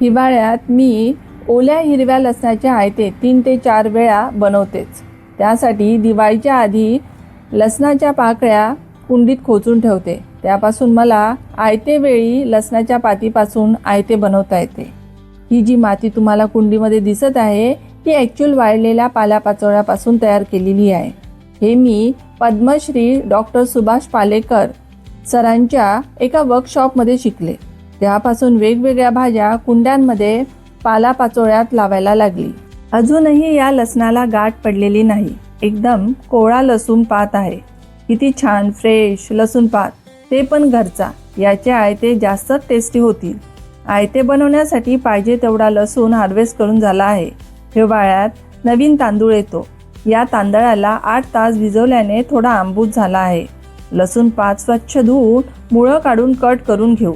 हिवाळ्यात मी ओल्या हिरव्या लसणाच्या आयते तीन ते चार वेळा बनवतेच. त्यासाठी दिवाळीच्या आधी लसणाच्या पाकळ्या कुंडीत खोचून ठेवते. त्यापासून मला आयते वेळी लसणाच्या पातीपासून आयते बनवता येते. ही जी माती तुम्हाला कुंडीमध्ये दिसत आहे ती ॲक्च्युअल वाळलेल्या पाल्यापाचोळ्यापासून तयार केलेली आहे. हे मी पद्मश्री डॉक्टर सुभाष पालेकर सरांच्या एका वर्कशॉपमध्ये शिकले. तेव्हापासून वेगवेगळ्या भाज्या कुंड्यांमध्ये पालापाचोळ्यात लावायला लागली. अजूनही या लसणाला गाठ पडलेली नाही. एकदम कोळा लसूण पात आहे. किती छान फ्रेश लसूण पात. ते पण घरचा. याचे आयते जास्तच टेस्टी होतील. आयते बनवण्यासाठी पाहिजे तेवढा लसूण हार्वेस्ट करून झाला आहे. हिवाळ्यात नवीन तांदूळ येतो. या तांदळाला आठ तास भिजवल्याने थोडा आंबूस झाला आहे. लसूण पात स्वच्छ धुवून मुळं काढून कट करून घेऊ.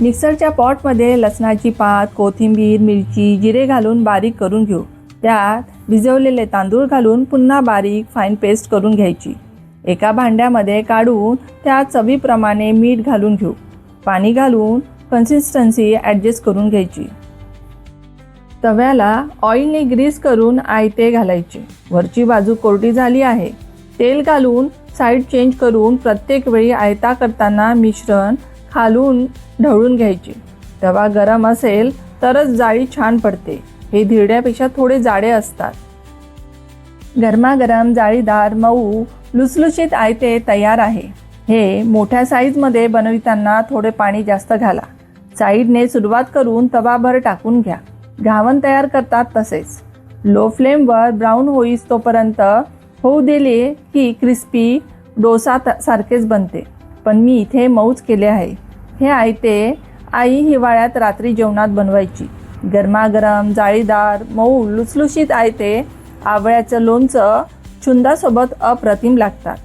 मिक्सरच्या पॉटमध्ये लसणाची पात कोथिंबीर मिरची जिरे घालून बारीक करून घेऊ. त्यात भिजवलेले तांदूळ घालून पुन्हा बारीक फाईन पेस्ट करून घ्यायची. एका भांड्यामध्ये काढून त्यात चवीप्रमाणे मीठ घालून घेऊ. पाणी घालून कन्सिस्टन्सी ॲडजस्ट करून घ्यायची. तव्याला ऑइलने ग्रीस करून आयते घालायचे. वरची बाजू कोरडी झाली आहे. तेल घालून साईड चेंज करून प्रत्येक वेळी आयता करताना मिश्रण खालून ढवळून घ्यायची. तवा गरम असेल तरच जाळी छान पडते. हे धिरड्यापेक्षा थोडे जाडे असतात. गरमागरम जाळीदार मऊ लुसलुशीत आयते तयार आहे. हे मोठ्या साईजमध्ये बनविताना थोडे पाणी जास्त घाला. साईडने सुरुवात करून तवाभर टाकून घ्या. घावन तयार करतात तसेच. लो फ्लेमवर ब्राऊन होईस तोपर्यंत होऊ दिले की क्रिस्पी डोसा सारखेच बनते. पण मी इथे मऊच केले आहे. हे आयते आई हिवाळ्यात रात्री जेवणात बनवायची. गरमागरम जाळीदार मऊ लुसलुशीत आयते. आवळ्याचं लोणचं छुंदासोबत अप्रतिम लागतात.